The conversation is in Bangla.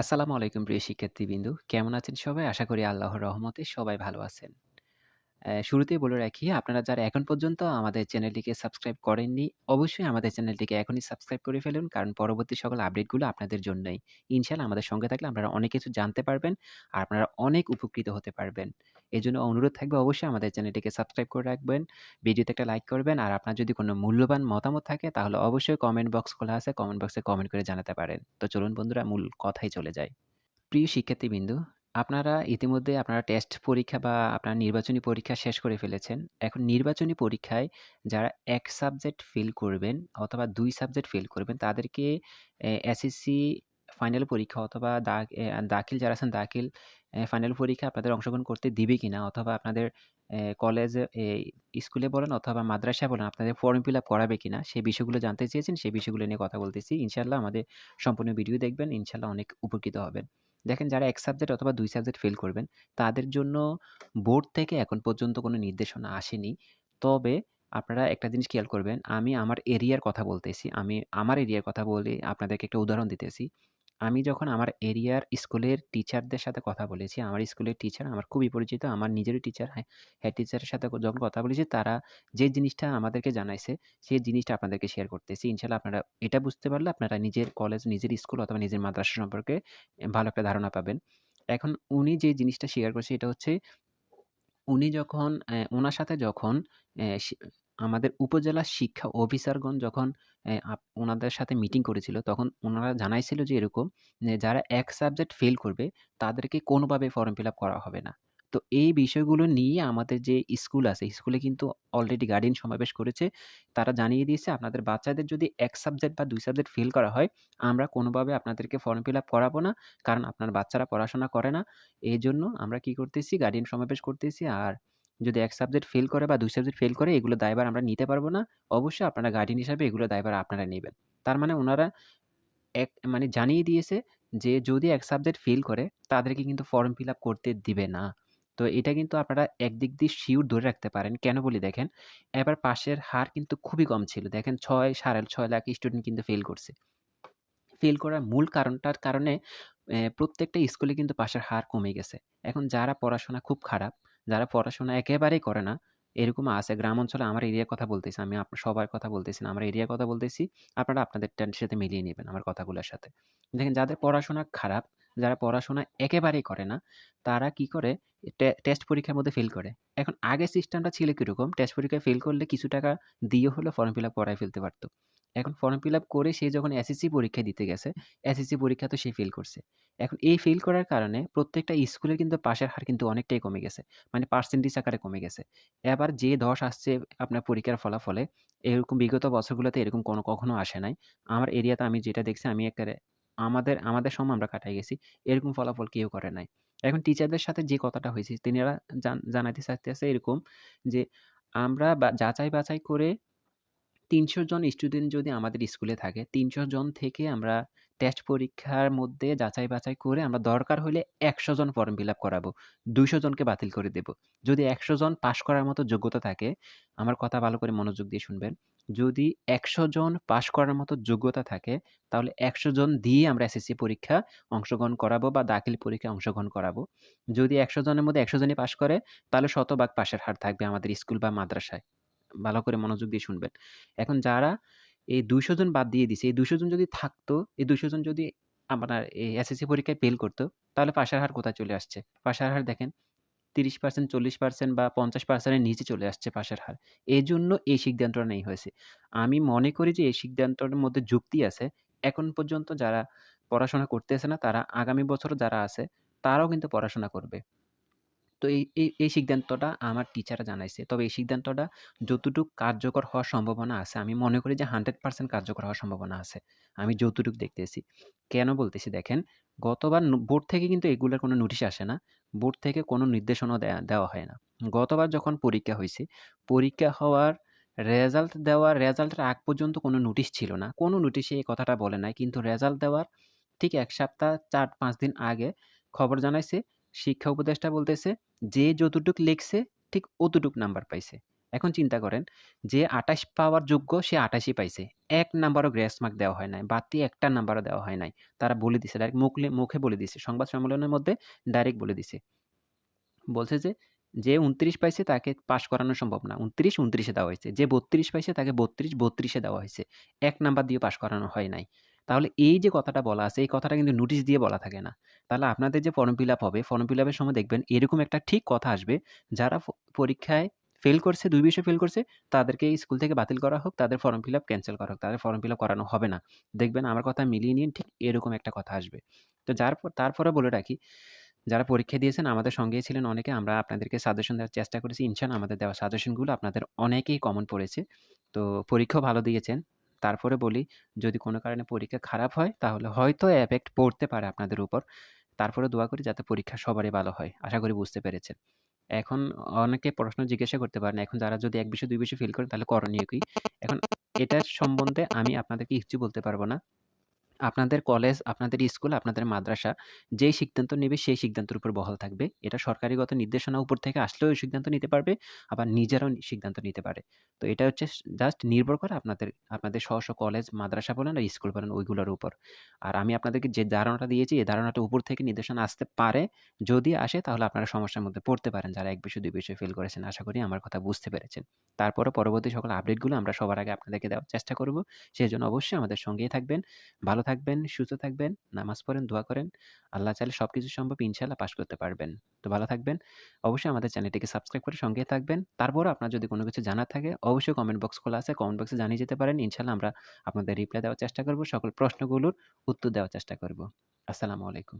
আসসালামু আলাইকুম প্রিয় শিক্ষার্থীবৃন্দু। কেমন আছেন সবাই? আশা করি আল্লাহর রহমতে সবাই ভালো আছেন। শুরুতে বলে রাখি আপনারা যারা এখন পর্যন্ত আমাদের চ্যানেলটিকে সাবস্ক্রাইব করেননি, অবশ্যই আমাদের চ্যানেলটিকে এখনই সাবস্ক্রাইব করে ফেলুন। কারণ পরবর্তী সকল আপডেটগুলো আপনাদের জন্যই। ইনশাল্লাহ আমাদের সঙ্গে থাকলে আপনারা অনেক কিছু জানতে পারবেন। আর আপনারা অনেক উপকৃত হতে পারবেন। এজন্য অনুরোধ থাকবে অবশ্যই আমাদের চ্যানেলটিকে সাবস্ক্রাইব করে রাখবেন। ভিডিওতে একটা লাইক করবেন। আর আপনার যদি কোনো মূল্যবান মতামত থাকে তাহলে অবশ্যই কমেন্ট বক্স খোলা আছে। কমেন্ট বক্সে কমেন্ট করে জানাতে পারেন। তো চলুন বন্ধুরা মূল কথায় চলে যাই। প্রিয় শিক্ষার্থীবৃন্দু, আপনারা ইতিমধ্যে আপনারা টেস্ট পরীক্ষা বা আপনার নির্বাচনী পরীক্ষা শেষ করে ফেলেছেন। এখন নির্বাচনী পরীক্ষায় যারা এক সাবজেক্ট ফেল করবেন অথবা দুই সাবজেক্ট ফেল করবেন তাদেরকে এসএসসি ফাইনাল পরীক্ষা অথবা দাখিল যারা আছেন দাখিল ফাইনাল পরীক্ষা আপনাদের অংশগ্রহণ করতে দিবে কিনা অথবা আপনাদের কলেজে স্কুলে বলেন অথবা মাদ্রাসায় বলেন আপনাদের ফর্ম ফিল আপ করাবে কিনা সেই বিষয়গুলো জানতে চেয়েছেন সেই বিষয়গুলো নিয়ে কথা বলতেছি। ইনশাল্লাহ আমাদের সম্পূর্ণ ভিডিও দেখবেন। ইনশাল্লাহ অনেক উপকৃত হবেন। দেখেন যারা এক সাবজেক্ট অথবা দুই সাবজেক্ট ফেল করবেন, তাদের জন্য বোর্ড থেকে এখন পর্যন্ত কোনো নির্দেশনা আসেনি। তবে আপনারা একটা জিনিস খেয়াল করবেন, আমি আমার এরিয়ার কথা বলতেছি। আমি আমার এরিয়ার কথা বলে আপনাদেরকে একটা উদাহরণ দিতেছি। আমি যখন আমার এরিয়ার স্কুলের টিচারদের সাথে কথা বলেছি, আমার স্কুলের টিচার আমার খুবই পরিচিত। আমার নিজেরই টিচার হ্যাঁ, হেড টিচারের সাথে যখন কথা বলেছি তারা যে জিনিসটা আমাদেরকে জানাইছে, সেই জিনিসটা আপনাদেরকে শেয়ার করতেছি। ইনশাআল্লাহ আপনারা এটা বুঝতে পারলে আপনারা নিজের কলেজ, নিজের স্কুল অথবা নিজের মাদ্রাসা সম্পর্কে ভালো একটা ধারণা পাবেন। এখন উনি যে জিনিসটা শেয়ার করছে এটা হচ্ছে উনি যখন ওনার সাথে যখন আমাদের উপজেলা শিক্ষা অফিসারগণ যখন ওনাদের সাথে মিটিং করেছিল, তখন ওনারা জানাইছিল যে এরকম যারা এক সাবজেক্ট ফেল করবে তাদেরকে কোনোভাবে ফর্ম ফিল আপ করা হবে না। তো এই বিষয়গুলো নিয়ে আমাদের যে স্কুল আছে, স্কুলে কিন্তু অলরেডি গার্ডিয়ান সমাবেশ করেছে। তারা জানিয়ে দিয়েছে আপনাদের বাচ্চাদের যদি এক সাবজেক্ট বা দুই সাবজেক্ট ফেল করা হয়, আমরা কোনোভাবে আপনাদেরকে ফর্ম ফিল আপ করাবো না। কারণ আপনার বাচ্চারা পড়াশোনা করে না। এই জন্য আমরা কি করতেছি গার্ডিয়ান সমাবেশ করতেছি। আর যদি এক সাবজেক্ট ফেল করে বা ২ সাবজেক্ট ফেল করে এগুলো দায়ভার আমরা নিতে পারব না। অবশ্যই আপনারা গার্ডিয়ান হিসাবে এগুলো দায়ভার আপনারা নেবেন তার মানে ওনারা এক মানে জানিয়ে দিয়েছে যে যদি এক সাবজেক্ট ফেল করে তাদেরকে কিন্তু ফর্ম ফিল আপ করতে দিবে না। তো এটা কিন্তু আপনারা একদিক দিয়ে শিওর ধরে রাখতে পারেন। কেন বলি দেখেন, এবার পাশের হার কিন্তু খুবই কম ছিল। দেখেন ছয় সাড়ে ছয় লাখ স্টুডেন্ট কিন্তু ফেল করছে। ফেল করার মূল কারণটার কারণে প্রত্যেকটা স্কুলে কিন্তু পাশের হার কমে গেছে। এখন যারা পড়াশোনা খুব খারাপ, যারা পড়াশোনা একেবারেই করে না, এরকম আছে গ্রাম অঞ্চলে আমার এরিয়ার কথা বলতেছি। আমি আপনার সবার কথা বলতেছি না। আমার এরিয়ার কথা বলতেছি। আপনারা আপনাদের সাথে মিলিয়ে নেবেন আমার কথাগুলোর সাথে। দেখেন যাদের পড়াশোনা খারাপ, যারা পড়াশোনা একেবারেই করে না, তারা কি করে টেস্ট পরীক্ষার মধ্যে ফেল করে। এখন আগের সিস্টেমটা ছিল কীরকম টেস্ট পরীক্ষায় ফেল করলে কিছু টাকা দিয়ে হলেও ফর্ম ফিল আপ করায় ফেলতে পারতো এখন ফর্ম ফিল আপ করে সে যখন এসএসসি পরীক্ষা দিতে গেছে, এসএসসি পরীক্ষা তো সে ফেল করছে। এখন এই ফেল করার কারণে প্রত্যেকটা স্কুলের কিন্তু পাশের হার কিন্তু অনেকটাই কমে গেছে। মানে পার্সেন্টেজ আকারে কমে গেছে। এবার যে ১০ আসছে আপনার পরীক্ষার ফলাফলে, এরকম বিগত বছরগুলোতে এরকম কোনো কখনো আসে নাই। আমার এরিয়াতে আমি যেটা দেখছি আমি একেবারে আমাদের আমাদের সময় আমরা কাটায় গেছি। এরকম ফলাফল কেউ করে নাই। এখন টিচারদের সাথে যে কথাটা হয়েছে তিনারা জান জানাইতে চাইতেছে এরকম যে আমরা যাচাই বাছাই করে ৩০০ জন স্টুডেন্ট যদি আমাদের স্কুলে থাকে, ৩০০ জন থেকে আমরা টেস্ট পরীক্ষার মধ্যে যাচাই বাছাই করে আমরা দরকার হলে ১০০ জন ফর্ম ফিল আপ করাবো। ২০০ জনকে বাতিল করে দেব। যদি ১০০ জন পাস করার মতো যোগ্যতা থাকে, আমার কথা ভালো করে মনোযোগ দিয়ে শুনবেন। যদি ১০০ জন পাস করার মতো যোগ্যতা থাকে, তাহলে ১০০ জন দিয়ে আমরা এসএসসি পরীক্ষা অংশগ্রহণ করাবো বা দাখিল পরীক্ষায় অংশগ্রহণ করাবো। যদি ১০০ জনের মধ্যে ১০০ জনই পাশ করে, তাহলে শতভাগ পাশের হার থাকবে আমাদের স্কুল বা মাদ্রাসায়। ভালো করে মনোযোগ দিয়ে শুনবেন। এখন যারা এই ২০০ জন বাদ দিয়ে দিছে, এই ২০০ জন যদি থাকতো, এই ২০০ জন যদি আপনার এই এসএসসি পরীক্ষায় ফেল করতো, তাহলে পাশের হার কোথায় চলে আসছে? পাসের হার দেখেন ৩০%, ৪০% বা পঞ্চাশ পার্সেন্টের নিচে চলে আসছে পাশের হার। এই জন্য এই সিদ্ধান্তটা নেই হয়েছে। আমি মনে করি যে এই সিদ্ধান্তটার মধ্যে যুক্তি আছে। এখন পর্যন্ত যারা পড়াশোনা করতেছে না, তারা আগামী বছর যারা আছে, তারাও কিন্তু পড়াশোনা করবে। তো এই এই সিদ্ধান্তটা আমার টিচাররা জানাইছে। তবে এই সিদ্ধান্তটা যতটুকু কার্যকর হওয়ার সম্ভাবনা আছে, আমি মনে করি যে 100% কার্যকর হওয়ার সম্ভাবনা আছে। আমি যতটুক দেখতেছি। কেন বলতেছি দেখেন, গতবার বোর্ড থেকে কিন্তু এগুলার কোনো নোটিশ আসে না। বোর্ড থেকে কোনো নির্দেশনা দেওয়া হয় না। গতবার যখন পরীক্ষা হয়েছে পরীক্ষা হওয়ার রেজাল্ট দেওয়ার রেজাল্টের আগ পর্যন্ত কোনো নোটিশ ছিল না। কোনো নোটিশে এই কথাটা বলে নাই। কিন্তু রেজাল্ট দেওয়ার ঠিক এক সপ্তাহ ৪-৫ দিন আগে খবর জানাইছে, শিক্ষা উপদেষ্টা বলতেছে, যে যতটুক লিখছে ঠিক অতটুক নাম্বার পাইছে। এখন চিন্তা করেন যে ২৮ পাওয়ার যোগ্য সে ২৮ই পাইছে। এক নাম্বারও গ্রেস মার্ক দেওয়া হয় নাই। বাড়তি একটা নাম্বারও দেওয়া হয় নাই। তারা বলে দিছে ডাইরেক্ট মুখলে মুখে বলে দিছে। সংবাদ সম্মেলনের মধ্যে ডাইরেক্ট বলে দিছে। বলছে যে, যে ২৯ পাইছে তাকে পাশ করানো সম্ভব না। উনত্রিশ উনত্রিশে দেওয়া হয়েছে। যে ৩২ পাইছে তাকে বত্রিশ বত্রিশে দেওয়া হয়েছে। এক নাম্বার দিয়ে পাশ করানো হয় নাই। তাহলে এই যে কথাটা বলা আছে, এই কথাটা কিন্তু নোটিশ দিয়ে বলা থাকে না। তাহলে আপনাদের যে ফর্ম ফিল আপ হবে, ফর্ম ফিল আপের সময় দেখবেন এরকম একটা ঠিক কথা আসবে, যারা পরীক্ষায় ফেল করছে, দুই বিষয়ে ফেল করছে, তাদেরকে স্কুল থেকে বাতিল করা হোক, তাদের ফর্ম ফিল আপ ক্যান্সেল করা হোক। তাদের ফর্ম ফিল আপ করানো হবে না। দেখবেন আমার কথা মিলিয়ে নিন, ঠিক এরকম একটা কথা আসবে। তো যার তারপরে বলে রাখি, যারা পরীক্ষা দিয়েছেন আমাদের সঙ্গেই ছিলেন অনেকে। আমরা আপনাদেরকে সাজেশন দেওয়ার চেষ্টা করেছি। ইনশান আমাদের দেওয়া সাজেশনগুলো আপনাদের অনেকেই কমন পড়েছে। তো পরীক্ষাও ভালো দিয়েছেন। তারপরে বলি, যদি কোনো কারণে পরীক্ষা খারাপ হয়, তাহলে হয়তো এফেক্ট পড়তে পারে আপনাদের উপর। তারপরে দোয়া করি যাতে পরীক্ষা সবারই ভালো হয়। আশা করি বুঝতে পেরেছেন। এখন অনেকে প্রশ্ন জিজ্ঞাসা করতে পারেন, এখন যারা যদি এক বিষয় দুই বিষয় ফিল করেন তাহলে করণীয় কি? এখন এটার সম্বন্ধে আমি আপনাদেরকে কিছু বলতে পারব না। আপনাদের কলেজ, আপনাদের স্কুল, আপনাদের মাদ্রাসা যেই সিদ্ধান্ত নেবে সেই সিদ্ধান্তের উপর বহাল থাকবে। এটা সরকারিগত নির্দেশনা উপর থেকে আসলেও সিদ্ধান্ত নিতে পারবে, আবার নিজেরাও সিদ্ধান্ত নিতে পারে। তো এটা হচ্ছে জাস্ট নির্ভর করে আপনাদের আপনাদের স্ব কলেজ, মাদ্রাসা বলেন আর স্কুল বলেন ওইগুলোর উপর। আর আমি আপনাদেরকে যে ধারণাটা দিয়েছি, এই ধারণাটা উপর থেকে নির্দেশনা আসতে পারে। যদি আসে তাহলে আপনারা সমস্যার মধ্যে পড়তে পারেন যারা এক বিষয় দুই বিষয় ফেল করেছেন। আশা করি আমার কথা বুঝতে পেরেছেন। তারপরে পরবর্তী সকল আপডেটগুলো আমরা সবার আগে আপনাদেরকে দেওয়ার চেষ্টা করব। সেই জন্য অবশ্যই আমাদের সঙ্গেই থাকবেন। ভালো থাকবেন, সুস্থ থাকবেন, নামাজ পড়েন, দোয়া করেন। আল্লাহ চাইলে সব কিছু সম্ভব ইনশাল্লাহ পাশ করতে পারবেন। তো ভালো থাকবেন। অবশ্যই আমাদের চ্যানেলটিকে সাবস্ক্রাইব করে সঙ্গে থাকবেন। তারপরও আপনার যদি কোনো কিছু জানার থাকে অবশ্যই কমেন্ট বক্স খোলা আছে। কমেন্ট বক্সে জানিয়ে যেতে পারেন। ইনশাল্লাহ আমরা আপনাদের রিপ্লাই দেওয়ার চেষ্টা করব। সকল প্রশ্নগুলোর উত্তর দেওয়ার চেষ্টা করব। আসসালামু আলাইকুম।